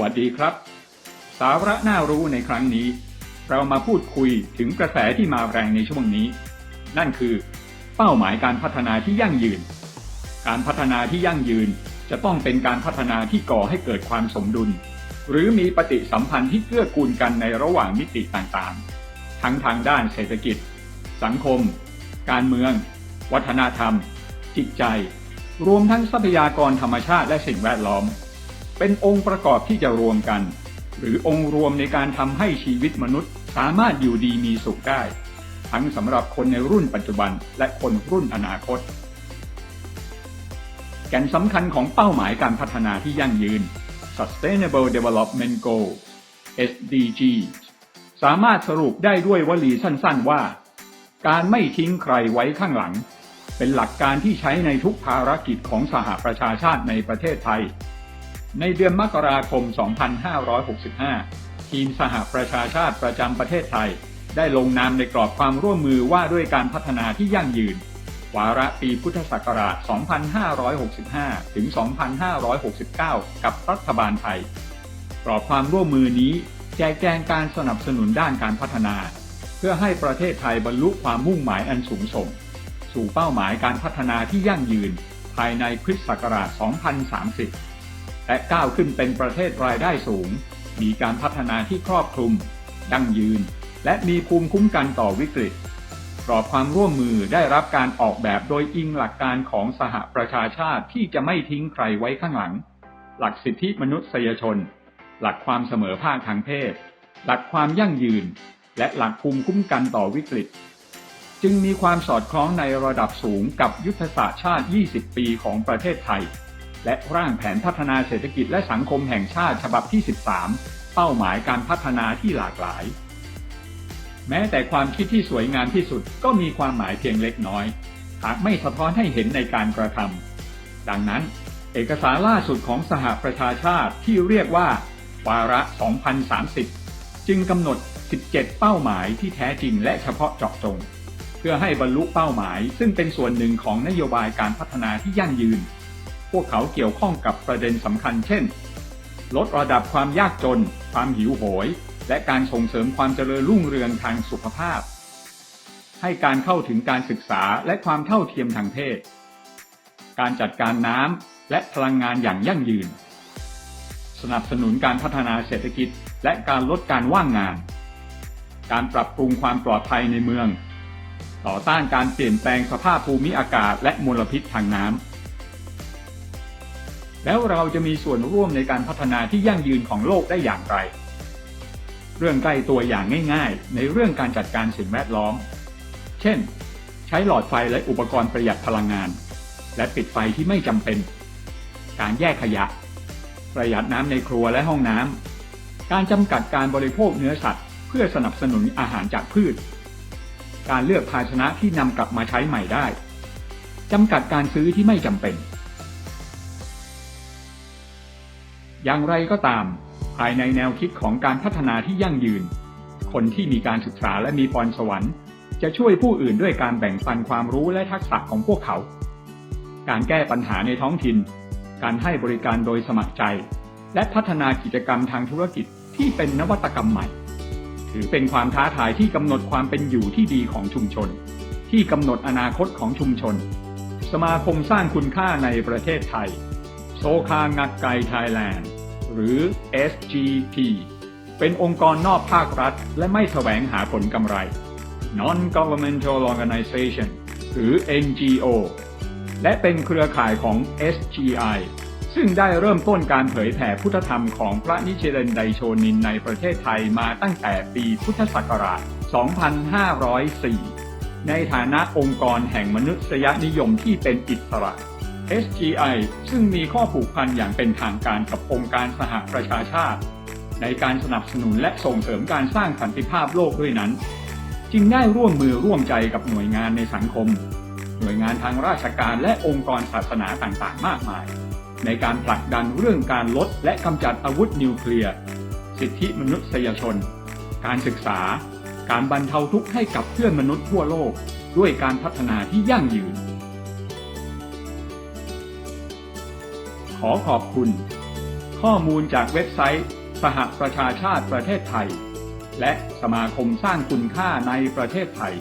วัสดีครับ สาระน่ารู้ในครั้งนี้ เรามาพูดคุยถึงกระแสที่มาแรงในช่วงนี้ นั่นคือ เป้าหมายการพัฒนาที่ยั่งยืน การพัฒนาที่ยั่งยืนจะต้องเป็นการพัฒนาที่ก่อให้เกิดความสมดุล หรือมีปฏิสัมพันธ์ที่เกื้อกูลกันในระหว่างมิติต่างๆ ทั้งทางด้านเศรษฐกิจ สังคม การเมือง วัฒนธรรม จิตใจ รวมทั้งทรัพยากรธรรมชาติและสิ่งแวดล้อม เป็นองค์ประกอบที่จะรวมกัน หรือองค์รวมในการทำให้ชีวิตมนุษย์ สามารถอยู่ดีมีสุขได้ ทั้งสำหรับคนในรุ่นปัจจุบันและคนรุ่นอนาคต แก่นสำคัญของเป้าหมายการพัฒนาที่ยั่งยืน Sustainable Development Goals SDG สามารถสรุปได้ด้วยวลีสั้นๆว่า การไม่ทิ้งใครไว้ข้างหลัง เป็นหลักการที่ใช้ในทุกภารกิจของสหประชาชาติในประเทศไทย ในเดือนมกราคม 2565 ทีมสหประชาชาติประจำประเทศไทย ได้ลงนามในกรอบความร่วมมือว่าด้วยการพัฒนาที่ยั่งยืน วาระปีพุทธศักราช 2565 ถึง 2569 กับรัฐบาลไทย กรอบความร่วมมือนี้แจกแจงการสนับสนุนด้านการพัฒนา เพื่อให้ประเทศไทยบรรลุความมุ่งหมายอันสูงส่ง สู่เป้าหมายการพัฒนาที่ยั่งยืน ภายในคริสตศักราช 2030 และก้าวขึ้นเป็นประเทศรายได้สูง มีการพัฒนาที่ครอบคลุมยั่งยืน และมีภูมิคุ้มกันต่อวิกฤตกรอบความร่วมมือได้รับการออกแบบโดยอิงหลักการของสหประชาชาติที่จะไม่ทิ้งใครไว้ข้างหลัง หลักสิทธิมนุษยชน หลักความเสมอภาคทางเพศ หลักความยั่งยืน และหลักภูมิคุ้มกันต่อวิกฤต จึงมีความสอดคล้องในระดับสูงกับยุทธศาสตร์ชาติ 20 ปีของประเทศไทย และร่างแผนพัฒนาเศรษฐกิจและสังคมแห่งชาติฉบับที่ 13 เป้าหมายการพัฒนาที่หลากหลาย แม้แต่ความคิดที่สวยงามที่สุดก็มีความหมายเพียงเล็กน้อย หากไม่สะท้อนให้เห็นในการกระทำดังนั้น เอกสารล่าสุดของสหประชาชาติที่เรียกว่า วาระ 2030 จึงกำหนด 17 เป้าหมายที่แท้จริงและเฉพาะเจาะจง เพื่อให้บรรลุเป้าหมาย ซึ่งเป็นส่วนหนึ่งของนโยบายการพัฒนาที่ยั่งยืน พวกเขาเกี่ยวข้องกับประเด็นสำคัญเช่น ลดระดับความยากจน ความหิวโหย และการส่งเสริมความเจริญรุ่งเรืองทางสุขภาพ ให้การเข้าถึงการศึกษาและความเท่าเทียมทางเพศ การจัดการน้ำและพลังงานอย่างยั่งยืน สนับสนุนการพัฒนาเศรษฐกิจ และการลดการว่างงาน การปรับปรุงความปลอดภัยในเมือง ต่อต้านการเปลี่ยนแปลงสภาพภูมิอากาศและมลพิษทางน้ำ แล้วเราจะมีส่วนร่วมในการพัฒนาที่ยั่งยืนของโลกได้อย่างไร เรื่องใกล้ตัวอย่างง่ายๆ ในเรื่องการจัดการสิ่งแวดล้อม เช่น ใช้หลอดไฟและอุปกรณ์ประหยัดพลังงาน และปิดไฟที่ไม่จำเป็น การแยกขยะ ประหยัดน้ำในครัวและห้องน้ำการจำกัดการบริโภคเนื้อสัตว์ เพื่อสนับสนุนอาหารจากพืช การเลือกภาชนะที่นำกลับมาใช้ใหม่ได้จำกัดการซื้อที่ไม่จำเป็น อย่างไรก็ตาม ภายในแนวคิดของการพัฒนาที่ยั่งยืน คนที่มีการศึกษาและมีพรสวรรค์ จะช่วยผู้อื่นด้วยการแบ่งปันความรู้และทักษะของพวกเขา การแก้ปัญหาในท้องถิ่น การให้บริการโดยสมัครใจ และพัฒนากิจกรรมทางธุรกิจที่เป็นนวัตกรรมใหม่ ถือเป็นความท้าทายที่กำหนดความเป็นอยู่ที่ดีของชุมชน ที่กำหนดอนาคตของชุมชน สมาคมสร้างคุณค่าในประเทศไทย โซคางักไกไทยแลนด์ หรือ SGP เป็นองค์กรนอกภาครัฐ และไม่แสวงหาผลกำไร Non-Governmental Organization หรือ NGO และเป็นเครือข่ายของ SGI ซึ่งได้เริ่มต้นการเผยแผ่พุทธธรรมของพระนิเชเลนไดโชนินในประเทศไทยมาตั้งแต่ปีพุทธศักราช 2504 ในฐานะองค์กรแห่งมนุษยนิยมที่เป็นอิสระ SGI ซึ่งมีข้อผูกพันอย่างเป็นทางการกับองค์การสหประชาชาติ ในการสนับสนุนและส่งเสริมการสร้างสันติภาพโลกด้วยนั้น จึงได้ร่วมมือร่วมใจกับหน่วยงานในสังคม หน่วยงานทางราชการและองค์กรศาสนาต่างๆ มากมาย ในการผลักดันเรื่องการลดและกำจัดอาวุธนิวเคลียร์ สิทธิมนุษยชน การศึกษา การบรรเทาทุกข์ให้กับเพื่อนมนุษย์ทั่วโลก ด้วยการพัฒนาที่ยั่งยืน ขอขอบคุณ ข้อมูลจากเว็บไซต์ สหประชาชาติประเทศไทย และสมาคมสร้างคุณค่าในประเทศไทย